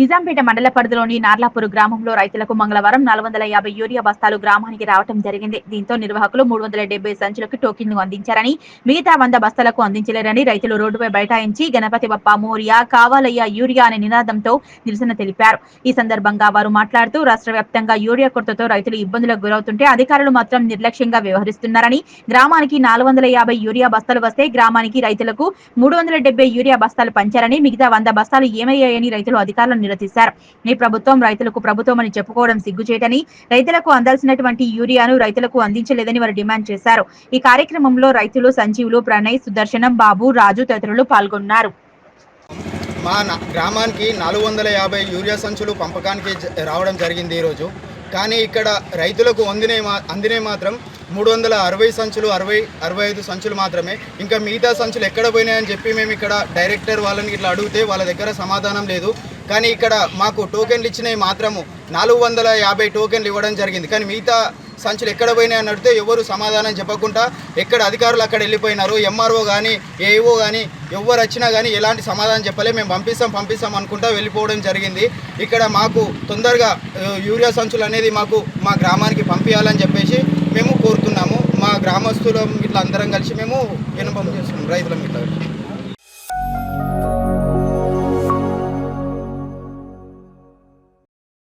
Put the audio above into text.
నిజాంపేట మండల పరిధిలోని నార్లాపూర్ గ్రామంలో రైతులకు మంగళవారం నాలుగు వందల యాభై యూరియా బస్తాలు గ్రామానికి రావటం జరిగింది. దీంతో నిర్వాహకులు మూడు వందల డెబ్బై సంచులకు టోకెన్లు అందించారని మిగతా వంద బస్తాలకు అందించలేరని రైతులు రోడ్డుపై బైఠాయించి గణపతి బప్ప మోరియా కావాలయ్య యూరియా అనే నినాదంతో నిరసన తెలిపారు. ఈ సందర్భంగా వారు మాట్లాడుతూ రాష్ట్ర వ్యాప్తంగా యూరియా కొరతతో రైతులు ఇబ్బందులకు గురవుతుంటే అధికారులు మాత్రం నిర్లక్ష్యంగా వ్యవహరిస్తున్నారని గ్రామానికి నాలుగు వందల యాభై యూరియా బస్తాలు వస్తే గ్రామానికి రైతులకు మూడు వందల డెబ్బై యూరియా బస్తాలు పంచారని మిగతా వంద బస్తాలు ఏమయ్యాయని రైతులు అధికారులను నిలదీశారు ఈ ప్రభుత్వం రైతులకు ప్రభుత్వం అని చెప్పుకోవడం సిగ్గుచేటని రైతులకు అందాల్సినటువంటి యూరియాను రైతులకు అందించలేదని వారు డిమాండ్ చేశారు. ఈ కార్యక్రమంలో రైతులు సంజీవులు ప్రణయ్ సుదర్శనం బాబు రాజు తదితరులు పాల్గొన్నారు. మా గ్రామానికి నాలుగు వందల యాభై యూరియా సంచులు పంపకానికి రావడం జరిగింది ఈరోజు కానీ ఇక్కడ రైతులకు అందినే మా అందినే మాత్రం మూడు వందల అరవై సంచులు అరవై అరవై ఐదు సంచులు మాత్రమే. ఇంకా మిగతా సంచులు ఎక్కడ పోయినాయని చెప్పి మేము ఇక్కడ డైరెక్టర్ వాళ్ళని ఇట్లా అడిగితే వాళ్ళ దగ్గర సమాధానం లేదు. కానీ ఇక్కడ మాకు టోకెన్లు ఇచ్చినవి మాత్రము నాలుగు వందల యాభై టోకెన్లు ఇవ్వడం జరిగింది. కానీ మిగతా సంచులు ఎక్కడ పోయినాయి అని అడిగితే ఎవరు సమాధానం చెప్పకుండా ఎక్కడ అధికారులు అక్కడ వెళ్ళిపోయినారు ఎంఆర్ఓ కానీ ఏఈఓ కానీ ఎవరు వచ్చినా కానీ ఎలాంటి సమాధానం చెప్పలే. మేము పంపిస్తాం పంపిస్తాం అనుకుంటా వెళ్ళిపోవడం జరిగింది. ఇక్కడ మాకు తొందరగా యూరియా సంచులు అనేది మాకు మా గ్రామానికి పంపించాలని చెప్పేసి గ్రామస్తులం ఇట్లా అందరం కలిసి మేము వినపం చేస్తున్నాం రైతులం ఇట్లా.